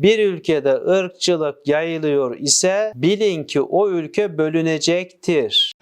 Bir ülkede ırkçılık yayılıyor ise bilin ki o ülke bölünecektir.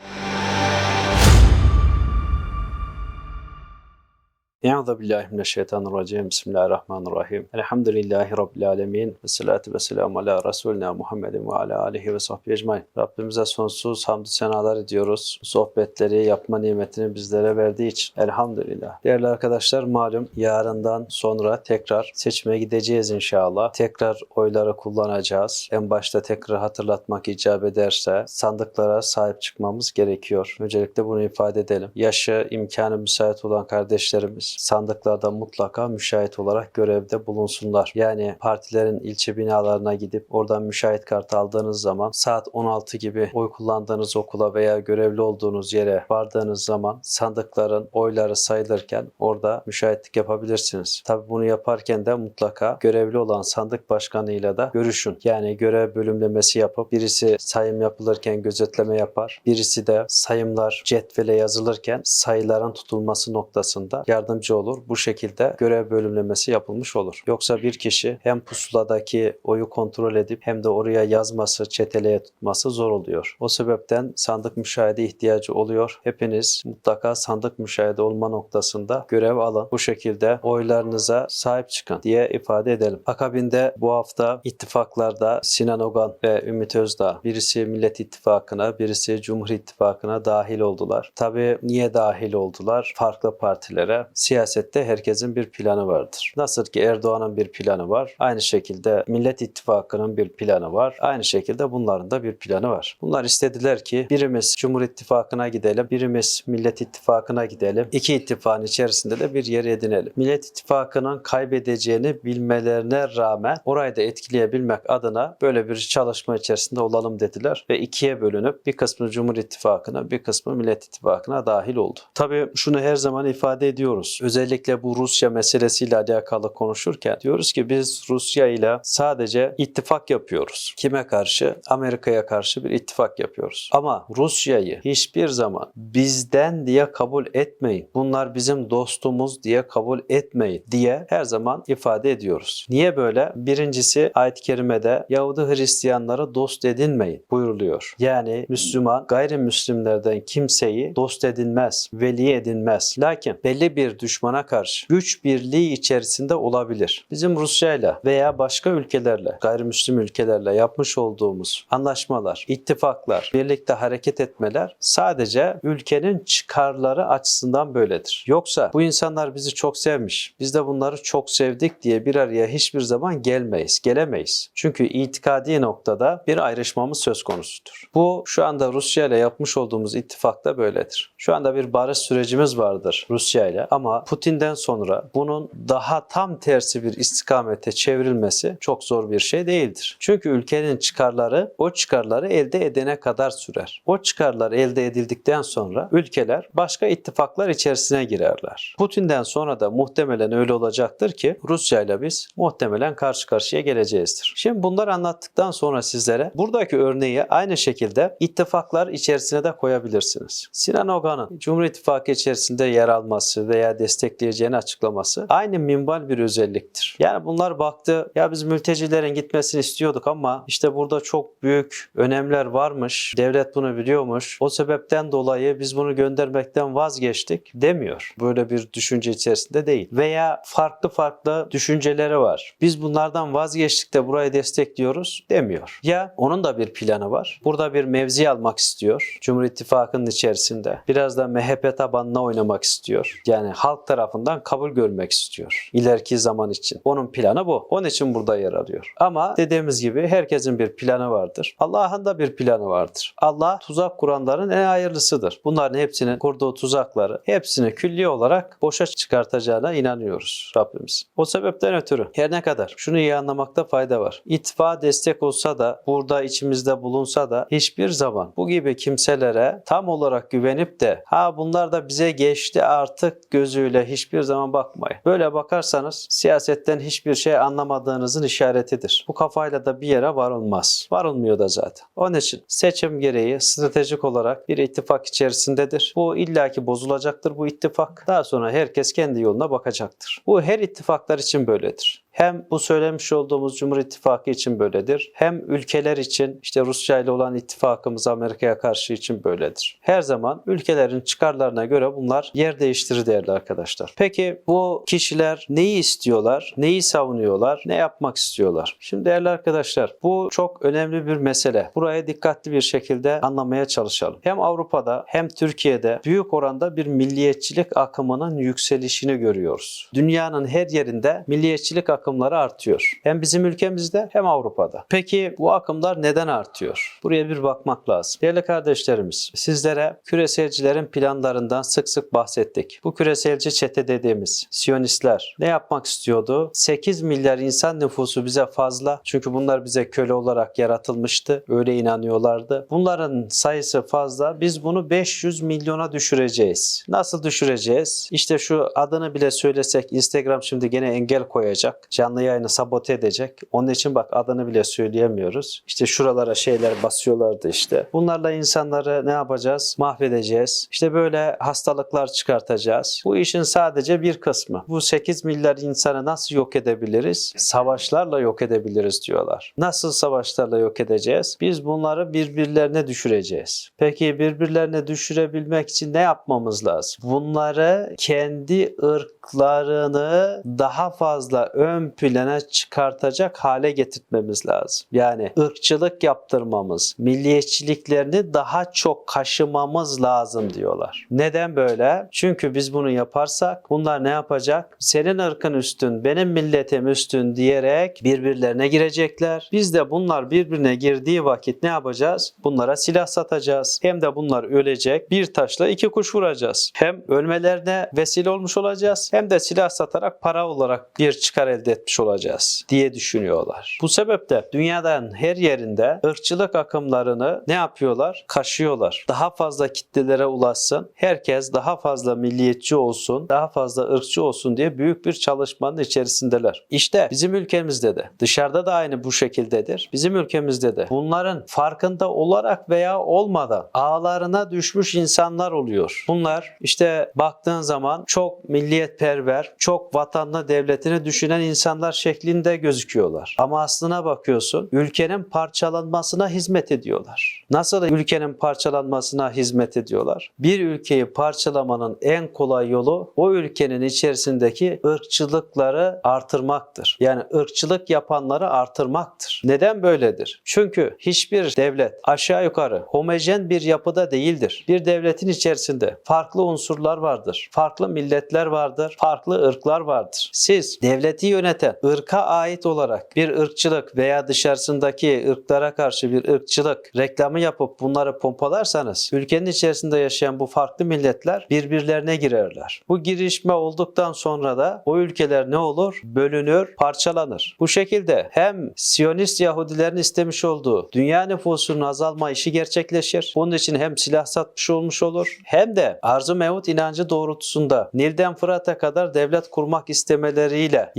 Euzu billahi mineşşeytanirracim. Bismillahirrahmanirrahim. Elhamdülillahi rabbil alamin. Ve salatu vesselamü ala resulina Muhammedin ve ala alihi ve sahbihi ecmaîn. Rabbimize sonsuz hamdü senalar ediyoruz. Sohbetleri yapma nimetini bizlere verdiği için elhamdülillah. Değerli arkadaşlar malum yarından sonra tekrar seçime gideceğiz inşallah. Tekrar oyları kullanacağız. En başta tekrar hatırlatmak icap ederse sandıklara sahip çıkmamız gerekiyor. Öncelikle bunu ifade edelim. Yaşı, imkanı müsait olan kardeşlerimiz sandıklarda mutlaka müşahit olarak görevde bulunsunlar. Yani partilerin ilçe binalarına gidip oradan müşahit kartı aldığınız zaman saat 16 gibi oy kullandığınız okula veya görevli olduğunuz yere vardığınız zaman sandıkların oyları sayılırken orada müşahitlik yapabilirsiniz. Tabi bunu yaparken de mutlaka görevli olan sandık başkanıyla da görüşün. Yani görev bölümlemesi yapıp birisi sayım yapılırken gözetleme yapar. Birisi de sayımlar cetvele yazılırken sayıların tutulması noktasında yardımcı olur. Bu şekilde görev bölümlemesi yapılmış olur. Yoksa bir kişi hem pusuladaki oyu kontrol edip hem de oraya yazması, çeteleye tutması zor oluyor. O sebepten sandık müşahede ihtiyacı oluyor. Hepiniz mutlaka sandık müşahede olma noktasında görev alın. Bu şekilde oylarınıza sahip çıkın diye ifade edelim. Akabinde bu hafta ittifaklarda Sinan Ogan ve Ümit Özdağ birisi Millet İttifakı'na, birisi Cumhur İttifakı'na dahil oldular. Tabii niye dahil oldular? Farklı partilere. Siyasette herkesin bir planı vardır. Nasıl ki Erdoğan'ın bir planı var. Aynı şekilde Millet İttifakı'nın bir planı var. Aynı şekilde bunların da bir planı var. Bunlar istediler ki birimiz Cumhur İttifakı'na gidelim, birimiz Millet İttifakı'na gidelim. İki ittifakın içerisinde de bir yer edinelim. Millet İttifakı'nın kaybedeceğini bilmelerine rağmen orayı da etkileyebilmek adına böyle bir çalışma içerisinde olalım dediler ve ikiye bölünüp bir kısmı Cumhur İttifakı'na bir kısmı Millet İttifakı'na dahil oldu. Tabii şunu her zaman ifade ediyoruz. Özellikle bu Rusya meselesiyle alakalı konuşurken diyoruz ki biz Rusya ile sadece ittifak yapıyoruz. Kime karşı? Amerika'ya karşı bir ittifak yapıyoruz. Ama Rusya'yı hiçbir zaman bizden diye kabul etmeyin. Bunlar bizim dostumuz diye kabul etmeyin diye her zaman ifade ediyoruz. Niye böyle? Birincisi ayet-i kerimede Yahudi Hristiyanları dost edinmeyin buyuruluyor. Yani Müslüman gayrimüslimlerden kimseyi dost edinmez, veli edinmez. Lakin belli bir düşmana karşı güç birliği içerisinde olabilir. Bizim Rusya'yla veya başka ülkelerle, gayrimüslim ülkelerle yapmış olduğumuz anlaşmalar, ittifaklar, birlikte hareket etmeler sadece ülkenin çıkarları açısından böyledir. Yoksa bu insanlar bizi çok sevmiş, biz de bunları çok sevdik diye bir araya hiçbir zaman gelmeyiz, gelemeyiz. Çünkü itikadi noktada bir ayrışmamız söz konusudur. Bu şu anda Rusya ile yapmış olduğumuz ittifakta böyledir. Şu anda bir barış sürecimiz vardır Rusya ile ama Putin'den sonra bunun daha tam tersi bir istikamete çevrilmesi çok zor bir şey değildir. Çünkü ülkenin çıkarları o çıkarları elde edene kadar sürer. O çıkarlar elde edildikten sonra ülkeler başka ittifaklar içerisine girerler. Putin'den sonra da muhtemelen öyle olacaktır ki Rusya ile biz muhtemelen karşı karşıya geleceğizdir. Şimdi bunları anlattıktan sonra sizlere buradaki örneği aynı şekilde ittifaklar içerisine de koyabilirsiniz. Sinan Ogan'ın Cumhur İttifakı içerisinde yer alması veya destekleyeceğini açıklaması aynı minval bir özelliktir. Yani bunlar baktı ya biz mültecilerin gitmesini istiyorduk ama işte burada çok büyük önemler varmış. Devlet bunu biliyormuş. O sebepten dolayı biz bunu göndermekten vazgeçtik demiyor. Böyle bir düşünce içerisinde değil. Veya farklı farklı düşünceleri var. Biz bunlardan vazgeçtik de burayı destekliyoruz demiyor. Ya onun da bir planı var. Burada bir mevzi almak istiyor. Cumhur İttifakı'nın içerisinde. Biraz da MHP tabanına oynamak istiyor. Yani halk tarafından kabul görmek istiyor. İleriki zaman için. Onun planı bu. Onun için burada yer alıyor. Ama dediğimiz gibi herkesin bir planı vardır. Allah'ın da bir planı vardır. Allah tuzak kuranların en hayırlısıdır. Bunların hepsinin kurduğu tuzakları hepsini külli olarak boşa çıkartacağına inanıyoruz Rabbimiz. O sebepten ötürü her ne kadar şunu iyi anlamakta fayda var. İttifa destek olsa da burada içimizde bulunsa da hiçbir zaman bu gibi kimselere tam olarak güvenip de ha bunlar da bize geçti artık gözüyle hiçbir zaman bakmayın. Böyle bakarsanız siyasetten hiçbir şey anlamadığınızın işaretidir. Bu kafayla da bir yere varılmaz. Varılmıyor da zaten. Onun için seçim gereği stratejik olarak bir ittifak içerisindedir. Bu illaki bozulacaktır bu ittifak. Daha sonra herkes kendi yoluna bakacaktır. Bu her ittifaklar için böyledir. Hem bu söylemiş olduğumuz Cumhur İttifakı için böyledir. Hem ülkeler için işte Rusya ile olan ittifakımız Amerika'ya karşı için böyledir. Her zaman ülkelerin çıkarlarına göre bunlar yer değiştirir değerli arkadaşlar. Peki bu kişiler neyi istiyorlar? Neyi savunuyorlar? Ne yapmak istiyorlar? Şimdi değerli arkadaşlar bu çok önemli bir mesele. Buraya dikkatli bir şekilde anlamaya çalışalım. Hem Avrupa'da hem Türkiye'de büyük oranda bir milliyetçilik akımının yükselişini görüyoruz. Dünyanın her yerinde milliyetçilik akımları artıyor. Hem bizim ülkemizde hem Avrupa'da. Peki bu akımlar neden artıyor? Buraya bir bakmak lazım. Değerli kardeşlerimiz, sizlere küreselcilerin planlarından sık sık bahsettik. Bu küreselci çete dediğimiz Siyonistler ne yapmak istiyordu? 8 milyar insan nüfusu bize fazla. Çünkü bunlar bize köle olarak yaratılmıştı. Öyle inanıyorlardı. Bunların sayısı fazla. Biz bunu 500 milyona düşüreceğiz. Nasıl düşüreceğiz? İşte şu adını bile söylesek Instagram şimdi gene engel koyacak. Canlı yayını sabote edecek. Onun için bak adını bile söyleyemiyoruz. İşte şuralara şeyler basıyorlardı işte. Bunlarla insanları ne yapacağız? Mahvedeceğiz. İşte böyle hastalıklar çıkartacağız. Bu işin sadece bir kısmı. Bu 8 milyar insanı nasıl yok edebiliriz? Savaşlarla yok edebiliriz diyorlar. Nasıl savaşlarla yok edeceğiz? Biz bunları birbirlerine düşüreceğiz. Peki birbirlerine düşürebilmek için ne yapmamız lazım? Bunları kendi ırklarını daha fazla ön plana çıkartacak hale getirtmemiz lazım. Yani ırkçılık yaptırmamız, milliyetçiliklerini daha çok kaşımamız lazım diyorlar. Neden böyle? Çünkü biz bunu yaparsak bunlar ne yapacak? Senin ırkın üstün, benim milletim üstün diyerek birbirlerine girecekler. Biz de bunlar birbirine girdiği vakit ne yapacağız? Bunlara silah satacağız. Hem de bunlar ölecek. Bir taşla iki kuş vuracağız. Hem ölmelerine vesile olmuş olacağız hem de silah satarak para olarak bir çıkar elde etmiş olacağız diye düşünüyorlar. Bu sebeple dünyadan her yerinde ırkçılık akımlarını ne yapıyorlar? Kaşıyorlar. Daha fazla kitlelere ulaşsın. Herkes daha fazla milliyetçi olsun, daha fazla ırkçı olsun diye büyük bir çalışmanın içerisindeler. İşte bizim ülkemizde de dışarıda da aynı bu şekildedir. Bizim ülkemizde de bunların farkında olarak veya olmadan ağlarına düşmüş insanlar oluyor. Bunlar işte baktığın zaman çok milliyetperver, çok vatanını, devletini düşünen insanlar şeklinde gözüküyorlar. Ama aslına bakıyorsun ülkenin parçalanmasına hizmet ediyorlar. Nasıl ülkenin parçalanmasına hizmet ediyorlar? Bir ülkeyi parçalamanın en kolay yolu o ülkenin içerisindeki ırkçılıkları artırmaktır. Yani ırkçılık yapanları artırmaktır. Neden böyledir? Çünkü hiçbir devlet aşağı yukarı homojen bir yapıda değildir. Bir devletin içerisinde farklı unsurlar vardır. Farklı milletler vardır. Farklı ırklar vardır. Siz devleti yöneten ırka ait olarak bir ırkçılık veya dışarısındaki ırklara karşı bir ırkçılık reklamı yapıp bunları pompalarsanız ülkenin içerisinde yaşayan bu farklı milletler birbirlerine girerler. Bu girişme olduktan sonra da o ülkeler ne olur? Bölünür, parçalanır. Bu şekilde hem Siyonist Yahudilerin istemiş olduğu dünya nüfusunun azalma işi gerçekleşir. Bunun için hem silah satmış olmuş olur hem de arzu mevut inancı doğrultusunda Nil'den Fırat'a kadar devlet kurmak istemeleriyle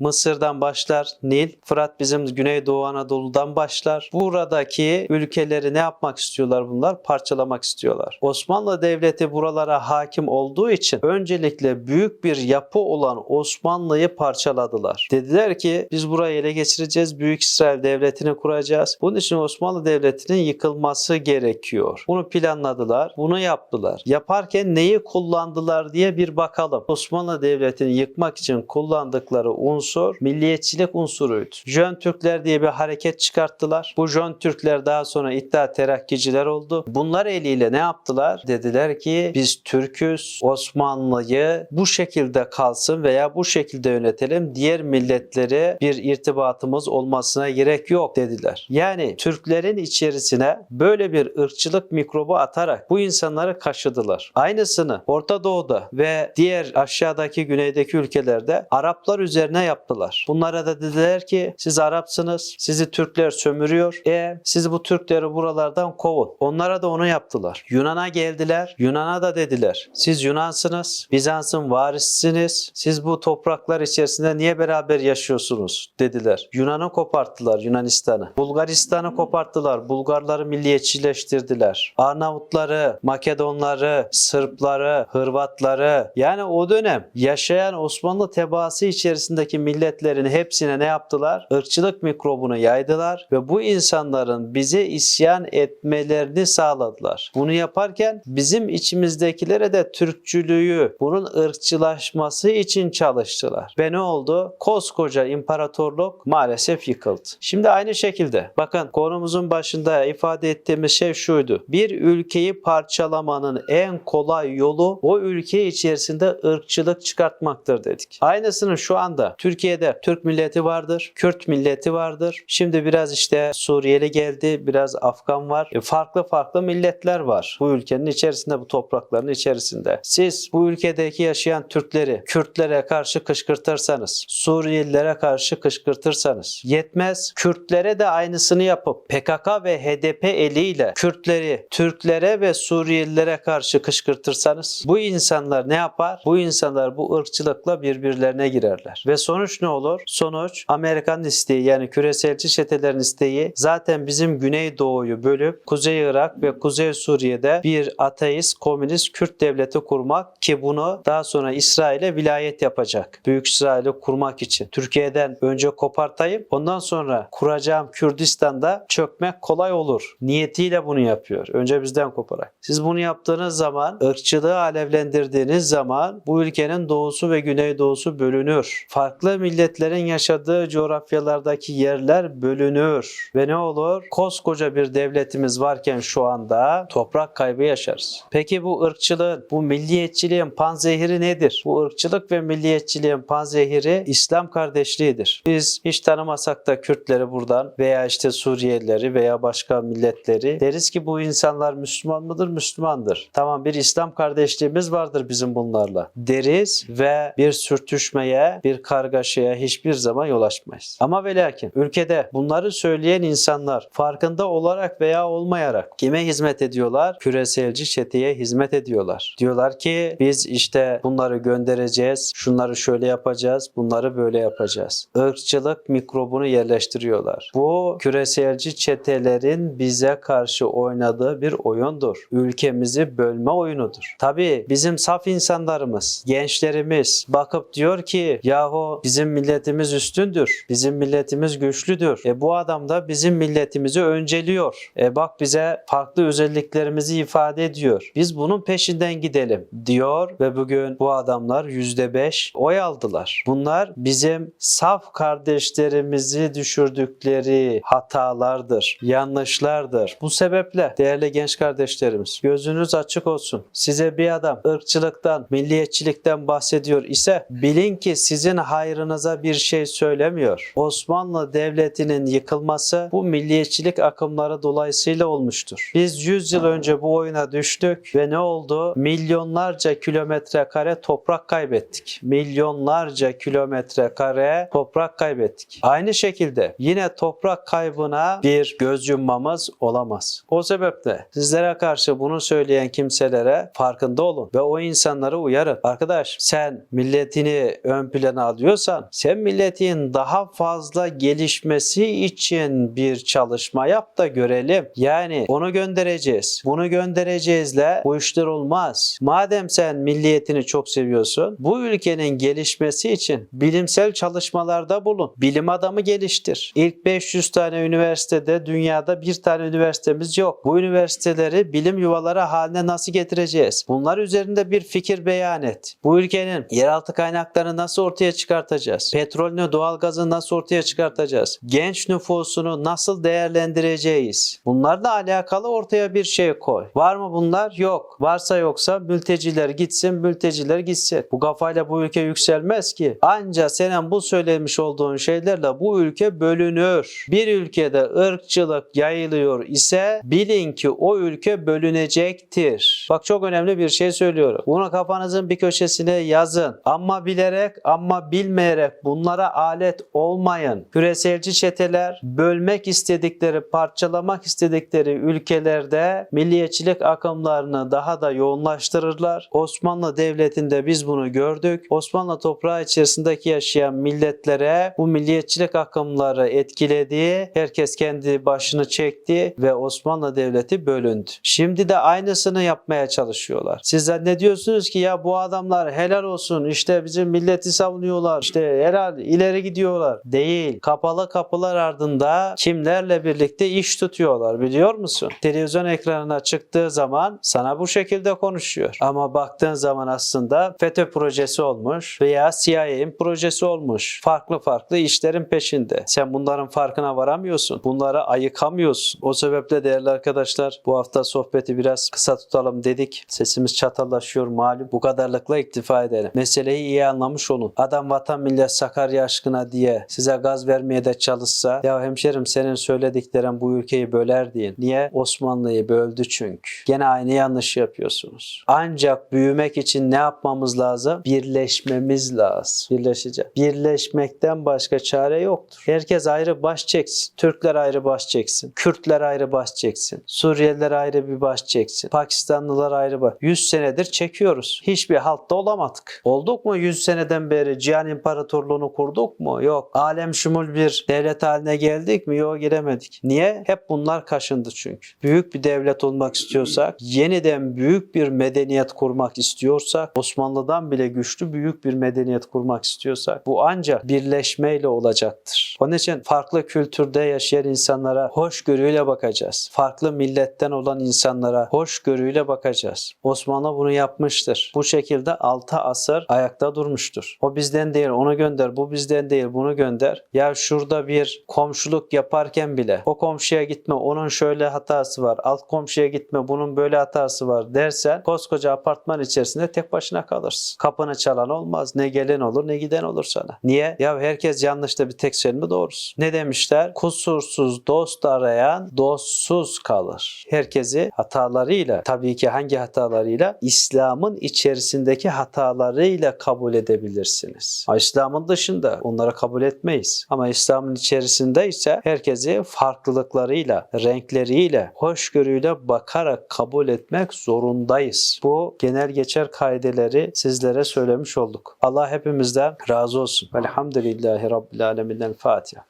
Mısır'dan başlar Nil, Fırat bizim Güneydoğu Anadolu'dan başlar. Buradaki ülkeleri ne yapmak istiyorlar bunlar? Parçalamak istiyorlar. Osmanlı Devleti buralara hakim olduğu için öncelikle büyük bir yapı olan Osmanlı'yı parçaladılar. Dediler ki biz burayı ele geçireceğiz. Büyük İsrail Devleti'ni kuracağız. Bunun için Osmanlı Devleti'nin yıkılması gerekiyor. Bunu planladılar. Bunu yaptılar. Yaparken neyi kullandılar diye bir bakalım. Osmanlı Devleti'ni yıkmak için kullandıkları unsur milliyetçilik unsuruydu. Jön Türkler diye bir hareket çıkarttılar. Bu Jön Türkler daha sonra iddia terakkiciler oldu. Bunlar eliyle ne yaptılar? Dediler ki biz Türküz, Osmanlı'yı bu şekilde kalsın veya bu şekilde yönetelim. Diğer milletlere bir irtibatımız olmasına gerek yok dediler. Yani Türklerin içerisine böyle bir ırkçılık mikrobu atarak bu insanları kaşıdılar. Aynısını Orta Doğu'da ve diğer aşağıdaki güneydeki ülkelerde Araplar üzerine yaptılar. Bunlara da dediler ki siz Arapsınız, sizi Türkler sömürüyor. E siz bu Türkleri buralardan kovun. Onlara da onu yaptılar. Yunan'a geldiler. Yunan'a da dediler. Siz Yunansınız, Bizans'ın varisisiniz. Siz bu topraklar içerisinde niye beraber yaşıyorsunuz dediler. Yunan'ı koparttılar Yunanistan'ı. Bulgaristan'ı koparttılar. Bulgarları milliyetçileştirdiler. Arnavutları, Makedonları, Sırpları, Hırvatları yani o dönem yaşayan Osmanlı tebaası içerisindeki milletlerin hepsine ne yaptılar? Irkçılık mikrobunu yaydılar ve bu insanların bize isyan etmelerini sağladılar. Bunu yaparken bizim içimizdekilere de Türkçülüğü, bunun ırkçılaşması için çalıştılar. Ve ne oldu? Koskoca imparatorluk maalesef yıkıldı. Şimdi aynı şekilde bakın konumuzun başında ifade ettiğimiz şey şuydu. Bir ülkeyi parçalamanın en kolay yolu o ülke içerisinde ırkçılık çıkartmaktır dedik. Aynısını şu anda Türkiye'de Türk milleti vardır, Kürt milleti vardır. Şimdi biraz işte Suriyeli geldi, biraz Afgan var. E, farklı farklı milletler var bu ülkenin içerisinde, bu toprakların içerisinde. Siz bu ülkedeki yaşayan Türkleri Kürtlere karşı kışkırtırsanız, Suriyelilere karşı kışkırtırsanız yetmez. Kürtlere de aynısını yapıp PKK ve HDP eliyle Kürtleri Türklere ve Suriyelilere karşı kışkırtırsanız bu insanlar ne yapar? Bu insanlar bu ırkçılıkla birbirlerine girerler. Ve sonuç ne olur? Sonuç Amerikan isteği yani küreselci çetelerin isteği zaten bizim Güneydoğu'yu bölüp Kuzey Irak ve Kuzey Suriye'de bir ateist, komünist Kürt devleti kurmak ki bunu daha sonra İsrail'e vilayet yapacak. Büyük İsrail'i kurmak için. Türkiye'den önce kopartayım ondan sonra kuracağım Kürdistan'da çökmek kolay olur. Niyetiyle bunu yapıyor. Önce bizden koparak. Siz bunu yaptığınız zaman ırkçılığı alevlendirdiğiniz zaman bu ülkenin doğusu ve güneydoğusu bölünür. Farklı milletlerin yaşadığı coğrafyalardaki yerler bölünür. Ve ne olur? Koskoca bir devletimiz varken şu anda toprak kaybı yaşarız. Peki bu ırkçılığın, bu milliyetçiliğin panzehiri nedir? Bu ırkçılık ve milliyetçiliğin panzehiri İslam kardeşliğidir. Biz hiç tanımasak da Kürtleri buradan veya işte Suriyelileri veya başka milletleri deriz ki bu insanlar Müslüman mıdır? Müslümandır. Tamam bir İslam kardeşliğimiz vardır bizim bunlarla deriz ve bir sürtüşmeye, bir kargaşaya hiçbir zaman yol açmayız. Ama ve lakin ülkede bunları söyleyen insanlar farkında olarak veya olmayarak kime hizmet ediyorlar? Küreselci çeteye hizmet ediyorlar. Diyorlar ki biz işte bunları göndereceğiz, şunları şöyle yapacağız, bunları böyle yapacağız. Irkçılık mikrobunu yerleştiriyorlar. Bu küreselci çetelerin bize karşı oynadığı bir oyundur. Ülkemizi bölme oyunudur. Tabii bizim saf insanlarımız, gençlerimiz bakıp diyor ki yahu bizim milletimiz üstündür. Bizim milletimiz güçlüdür. E bu adam da bizim milletimizi önceliyor. E bak bize farklı özelliklerimizi ifade ediyor. Biz bunun peşinden gidelim diyor ve bugün bu adamlar %5 oy aldılar. Bunlar bizim saf kardeşlerimizi düşürdükleri hatalardır, yanlışlardır. Bu sebeple değerli genç kardeşlerimiz gözünüz açık olsun. Size bir adam ırkçılıktan, milliyetçilikten bahsediyor ise bilin ki sizin hayrınıza bir şey söylemiyor. Osmanlı Devleti'nin yıkılması bu milliyetçilik akımları dolayısıyla olmuştur. Biz 100 yıl önce bu oyuna düştük ve ne oldu? Milyonlarca kilometre kare toprak kaybettik. Milyonlarca kilometre kare toprak kaybettik. Aynı şekilde yine toprak kaybına bir göz yummamız olamaz. O sebeple sizlere karşı bunu söyleyen kimselere farkında olun ve o insanları uyarın. Arkadaş sen milletini ön plana alıyorsan sen milletin daha fazla gelişmesi için bir çalışma yap da görelim. Yani onu göndereceğiz. Bunu göndereceğizle bu işler olmaz. Madem sen milliyetini çok seviyorsun bu ülkenin gelişmesi için bilimsel çalışmalarda bulun. Bilim adamı geliştir. İlk 500 tane üniversitede dünyada bir tane üniversitemiz yok. Bu üniversiteleri bilim yuvaları haline nasıl getireceğiz? Bunlar üzerinde bir fikir beyan et. Bu ülkenin yeraltı kaynaklarını nasıl ortaya çıkartacağız? Petrolünü, doğalgazı nasıl ortaya çıkartacağız? Genç nüfusunu nasıl değerlendireceğiz? Bunlarla alakalı ortaya bir şey koy. Var mı bunlar? Yok. Varsa yoksa mülteciler gitsin, mülteciler gitsin. Bu kafayla bu ülke yükselmez ki. Anca senin bu söylemiş olduğun şeylerle bu ülke bölünür. Bir ülkede ırkçılık yayılıyor ise bilin ki o ülke bölünecektir. Bak çok önemli bir şey söylüyorum. Bunu kafanızın bir köşesine yazın. Ama bilerek ama bilmeyerek bunlara alet olmayın. Küreselci çeteler bölmek istedikleri, parçalamak istedikleri ülkelerde milliyetçilik akımlarını daha da yoğunlaştırırlar. Osmanlı Devleti'nde biz bunu gördük. Osmanlı toprağı içerisindeki yaşayan milletlere bu milliyetçilik akımları etkiledi. Herkes kendi başını çekti ve Osmanlı Devleti bölündü. Şimdi de aynısını yapmaya çalışıyorlar. Siz zannediyorsunuz ki ya bu adamlar helal olsun işte bizim milleti savunuyorlar. İşte helal ileri gidiyorlar. Değil. Kapalı kapılar ardında kimlerle birlikte iş tutuyorlar biliyor musun? Televizyon ekranına çıktığı zaman sana bu şekilde konuşuyor. Ama baktığın zaman aslında FETÖ projesi olmuş veya CIA'nin projesi olmuş. Farklı farklı işlerin peşinde. Sen bunların farkına varamıyorsun. Bunları ayıkamıyorsun. O sebeple değerli arkadaşlar bu hafta sohbeti biraz kısa tutalım dedik. Sesimiz çatallaşıyor malum. Bu kadarlıkla iktifa edelim. Meseleyi iyi anlamış olun. Adam vatan millet Sakarya aşkına diye size gaz vermeye de çalışsa ya hemşerim senin söylediklerin bu ülkeyi böler deyin. Niye? Osmanlı'yı böldü çünkü. Gene aynı yanlış yapıyorsunuz. Ancak büyümek için ne yapmamız lazım? Birleşmemiz lazım. Birleşeceğiz. Birleşmekten başka çare yoktur. Herkes ayrı baş çeksin. Türkler ayrı baş çeksin. Kürtler ayrı baş çeksin. Suriyeliler ayrı bir baş çeksin. Pakistanlılar ayrı baş. 100 senedir çekiyoruz. Hiçbir halkta olamadık. Olduk mu 100 seneden beri Cihan İmparatorluğunu kurduk mu? Yok. Alem şumul bir devlet haline geldik mi? Yok giremedik. Niye? Hep bunlar kaşındı çünkü. Büyük bir devlet olmak istiyorsak, yeniden büyük bir medeniyet kurmak istiyorsak, Osmanlı'dan bile güçlü büyük bir medeniyet kurmak istiyorsak bu ancak birleşmeyle olacaktır. Onun için farklı kültürde yaşayan insanlara hoşgörüyle bakacağız. Farklı milletten olan insanlara hoşgörüyle bakacağız. Osmanlı bunu yapmıştır. Bu şekilde 6 asır ayakta durmuştur. O bizden değil onu gönder, bu bizden değil bunu gönder. Ya şurada bir komşuluk yaparken bile o komşuya gitme onun şöyle hatası var, alt komşuya gitme bunun böyle hatası var dersen koskoca apartman içerisinde tek başına kalırsın. Kapını çalan olmaz. Ne gelen olur ne giden olur sana. Niye? Ya herkes yanlış da bir tek sen mi doğrusun? Ne demişler? Kusursuz dost arayan dostsuz kalır. Herkesi hatalarıyla tabii ki hangi hatalarıyla? İslam'ın içerisindeki hatalarıyla kabul edebilirsiniz. Ha, İslam'ın dışında onlara kabul etmeyiz. Ama İslam'ın içerisinde ise herkesi farklılıklarıyla, renkleriyle, hoşgörüyle bakarak kabul etmek zorundayız. Bu genel geçer kaideleri sizlere söylemiş olduk. Allah hepimizden razı olsun. Velhamdülillahi Rabbil Alemin'den Fatiha.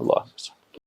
Allah'a emanet.